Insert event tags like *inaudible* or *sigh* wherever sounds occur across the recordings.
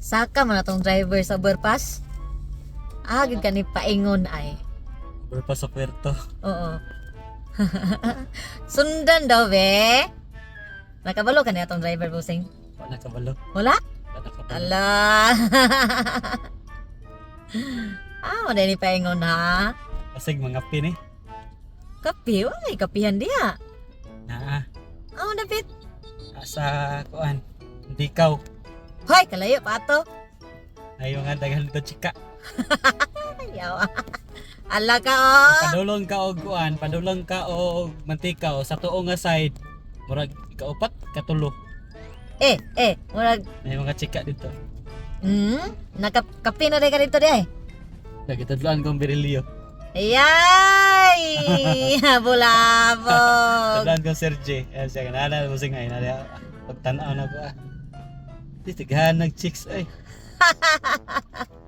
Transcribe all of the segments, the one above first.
Saka man atong driver sa overpass. Ah, gid ka ni paingon ay. Berpa sa puerto. Oo. *laughs* Sundan daw, be. Nakabalo ka ni atong driver, busing? Wala ka balo. Wala? Ala. *laughs* ah, wala ni paingon ha. Kasig mga pin eh. Kapi, wala kapihan diha. Naa. Oh, dapit. Sa kuan. Hindi ikaw. Hoy, kalayo pa ato. Ayaw nga daghang dito chika. *laughs* Ayaw. Ala ka, oh. Padulong ka og kuan, padulong ka og mantika o sa tuo nga side. Murag ikaupat, katulo. Eh, eh, murag, May mga chika dito. hmm, nakakapi na rin ka dito di ay. Nagitadluan kong birilyo. Ayay! *laughs* Bulabog! Tadluan kong Sir J. Ayan siya, kanana mo ay. Nada, pagtanaw na ko ah. Di tighan ng chicks ay. *laughs*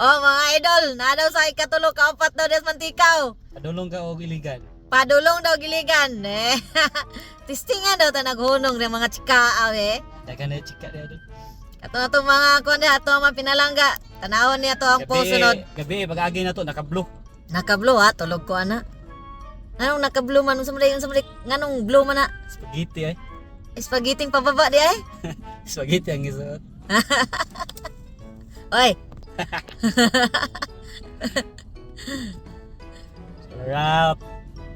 Oh, mga idol, na daw sa ikatulo ka upat daw des mantikaw. Padulong ka og iligan. Padulong daw giligan. Eh. *laughs* Tistingan daw ta naghunong ng mga chikaaw eh. Dagan na chika doon. Ato itong mga kuan ato mga pinalangga. Tanawon niya to ang posunod. Gabi, pag-agi na to, naka-blue. Nakablo ha, tulog ko ana. Anong nakablo man sa mulay sa mulay nganong blue man na? Spaghetti ay. Spaghetti pababa di ay. *laughs* Spaghetti ang isuot. *laughs* Oy, *laughs* Sarap.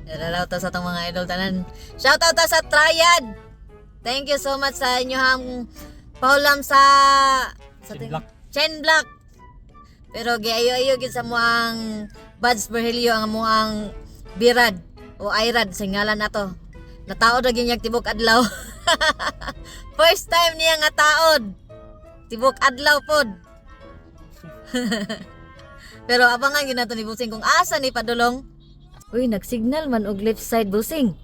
Shoutout to sa itong mga idol tanan. Shoutout to sa Triad. Thank you so much sa inyong paulam sa sa Chin block. Chen Block. Pero giayo-ayo gid sa muang Buds Berhelio ang muang Birad o Ayrad sa ngalan nato. Nataod ra ginyag tibok adlaw. *laughs* First time niya nga taod. Tibok adlaw pod. *laughs* Pero abangan gyud nato ni Busing kung asa ni padulong. Uy, nagsignal man og left side busing.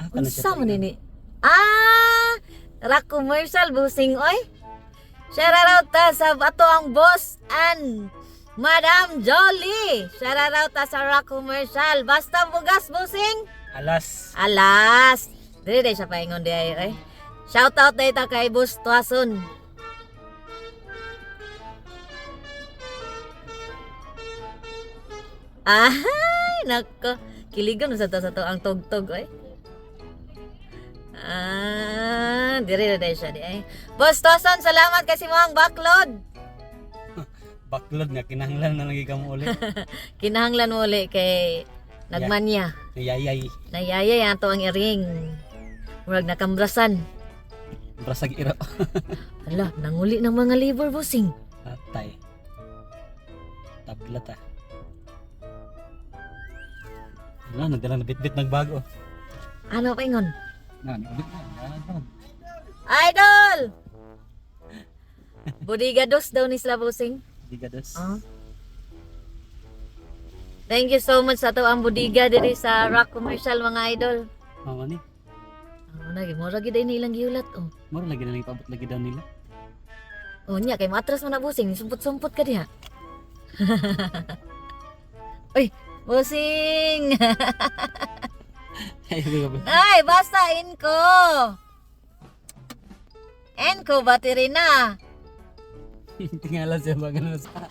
Ah, Unsa man nini? Ah, ra commercial busing oy. Shout out ta sa ato ang boss and Madam Jolly. Shout out ta sa Rock Commercial. Basta bugas busing. Alas. Alas. Dili day siya paingon di ay. eh. Shout out day ta kay Boss Tuason. Ay, nako. Kiligan sa to sa to ang tugtog oy. Ah, diri na day siya di ay. Boss Tuason, salamat kasi mo ang backload. *laughs* Baklod nga, kinahanglan na mo ulit. *laughs* Kinahanglan mo uli kay nagmanya. Yayay. Nayaya yan to ang iring. Murag nakambrasan. Brasag iro. *laughs* Ala, nanguli ng mga liver bossing. Atay. Tablat ah. Ano, nagdala na bit-bit nagbago. Ano pa ingon? Na, nagdala na. Idol! Budigados daw ni sila bossing. Di ka dos. Oh. Thank you so much sa to ang budiga diri sa Rock Commercial mga idol. Mama ni. Ano na, mura gid ni ilang giulat oh. Moro lagi na lang ipabot lagi daw nila. Oh nya kay matras man na bossing, sumpot-sumpot ka diha. Uy, *laughs* bossing! Ay, basta inko. Enko battery na. *laughs* Tingala siya ba ganun sa...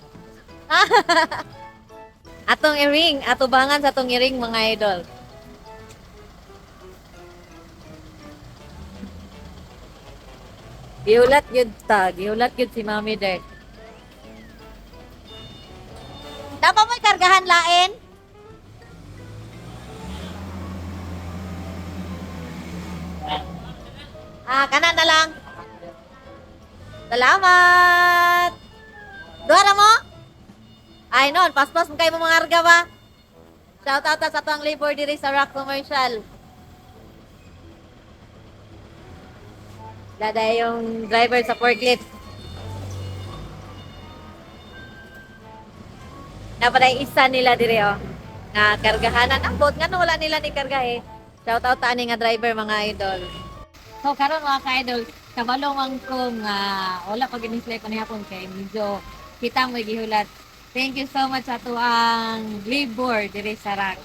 *laughs* Atong iring, atubangan sa atong iring mga idol. Giulat yun ta, giulat yun si Mami Dirt. Dapat mo kargahan lain? Ah, kanan na lang. Salamat! Duhara mo? Ay, non, paspas mo kayo mga arga ba? Shout out sa tuang labor diri sa Rock Commercial. Dada yung driver sa forklift. Napaday isa nila diri oh. Nga kargahanan ang boat nga wala nila ni karga eh. Shout out ani nga driver mga idol. So karon mga ka-idol, kabalo man ko nga wala pa gining slay panihapon kay medyo kita mo gihulat Thank you so much sa tuang labor diri sa rack.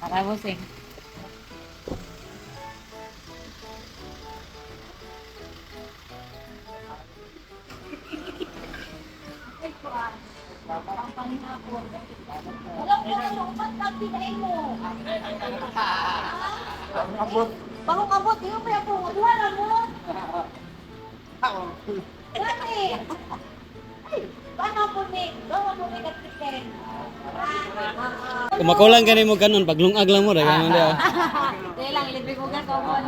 Para mo sing. Wala ko na lupat na pinain mo. Bagong abot, yung may ako. Wala mo. Dami. Ay, paano po ni? Gawa mo ni Katriken. Kung makulang gani mo kanon, paglungag lang mo, rin ganun dia. *laughs* Dahil lang, libre ko common.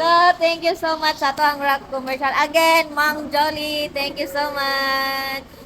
So, thank you so much sa to ang rock commercial. Again, Mang Jolly, thank you so much.